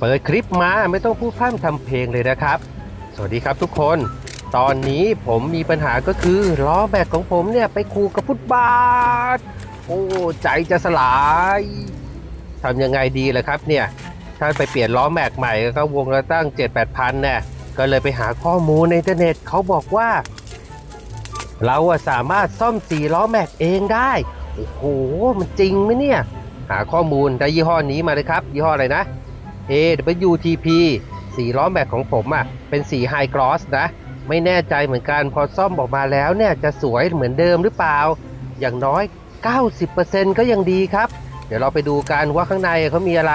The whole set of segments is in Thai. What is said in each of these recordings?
เปิดคลิปมาไม่ต้องพูดพร่ำทำเพลงเลยนะครับ สวัสดีครับทุกคน ตอนนี้ผมมีปัญหาก็คือล้อแบกของผมเนี่ยไปคูกับฟุตบาท โอ้ใจจะสลายทำยังไงดีล่ะครับเนี่ย ถ้าไปเปลี่ยนล้อแม็กใหม่ก็วงละตั้ง 7 8พันเนี่ยก็เลยไปหาข้อมูลในอินเทอร์เน็ตเขาบอกว่า เราสามารถซ่อมสีล้อแม็กเองได้ โอ้โห มันจริงไหมเนี่ย หาข้อมูลได้ยี่ห้อนี้มาเลยครับ ยี่ห้ออะไรนะ AWTP สีล้อแม็กของผมอะเป็นสีไฮกรอสนะ ไม่แน่ใจเหมือนกันพอซ่อมออกมาแล้วเนี่ยจะสวยเหมือนเดิมหรือเปล่า อย่างน้อย 90%ก็ยังดีครับ เดี๋ยวเราไปดูกันว่าข้างในเขามีอะไร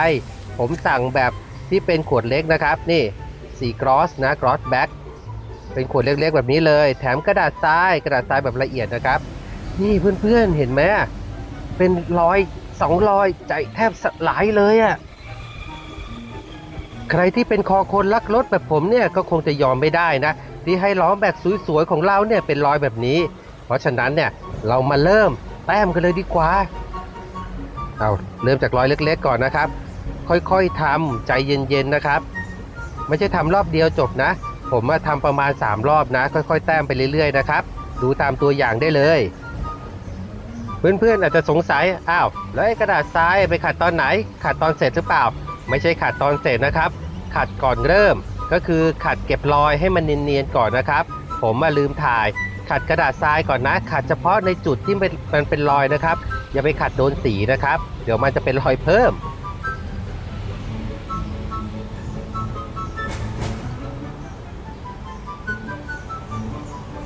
ผมสั่งแบบที่เป็นขวดเล็กนะครับนี่สีกรอสนะกรอสแบ็คเป็นขวดเล็กๆแบบนี้เลย แถมกระดาษทรายกระดาษทรายแบบละเอียดนะครับ นี่เพื่อนๆเห็นไหมเป็นรอยสองรอยใจแทบสลายเลยอะ่ะ ใครที่เป็นคอคนรักรถแบบผมเนี่ยก็คงจะยอมไม่ได้นะ ที่ให้ล้อแบบสวยๆของเราเนี่ยเป็นรอยแบบนี้ เพราะฉะนั้นเนี่ยเรามาเริ่มแต้มกันเลยดีกว่า เอาเริ่มจากรอยเล็กๆก่อนนะครับ ค่อยๆทำใจเย็นๆนะครับ ไม่ใช่ทำรอบเดียวจบนะ ผมมาทำประมาณ 3 รอบนะ ค่อยๆ แต้มไปเรื่อยๆนะครับ ดูตามตัวอย่างได้เลย เพื่อนๆอาจจะสงสัย อ้าว แล้วไอ้กระดาษทรายไปขัดตอนไหน ขัดตอนเสร็จหรือเปล่า ไม่ใช่ขัดตอนเสร็จนะครับ ขัดก่อนเริ่ม ก็คือขัดเก็บรอยให้มันเนียนๆก่อนนะครับ ผมมาลืมถ่าย ขัดกระดาษทรายก่อนนะ ขัดเฉพาะในจุดที่มันเป็นรอยนะครับ อย่าไปขัดโดนสีนะครับ เดี๋ยวมันจะเป็นรอยเพิ่ม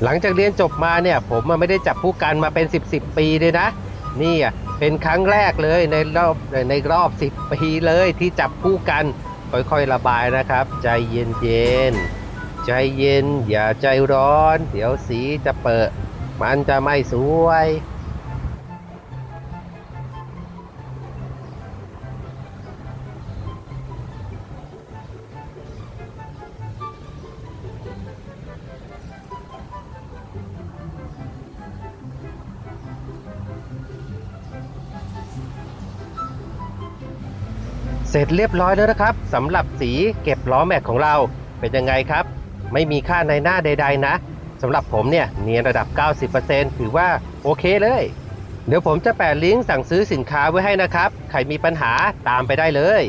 หลังจากเรียนจบมาเนี่ยผมไม่ได้จับผู้กันมาเป็น 10บสปีเลยนะ นี่อะ เป็นครั้งแรกเลยในรอบในรอบ 10 ปีเลยที่จับคู่กันค่อยๆระบายนะครับ ใจเย็นๆใจเย็นอย่าใจร้อน เดี๋ยวสีจะเปิด มันจะไม่สวย เสร็จเรียบร้อยแล้วนะครับสำหรับสีเก็บล้อแม็กของเราเป็นยังไงครับ ไม่มีค่าในหน้าใด ๆ นะสำหรับผมเนี่ยเนียนระดับ 90%ถือว่าโอเคเลย เดี๋ยวผมจะแปะลิงก์สั่งซื้อสินค้าไว้ให้นะครับ ใครมีปัญหาตามไปได้เลย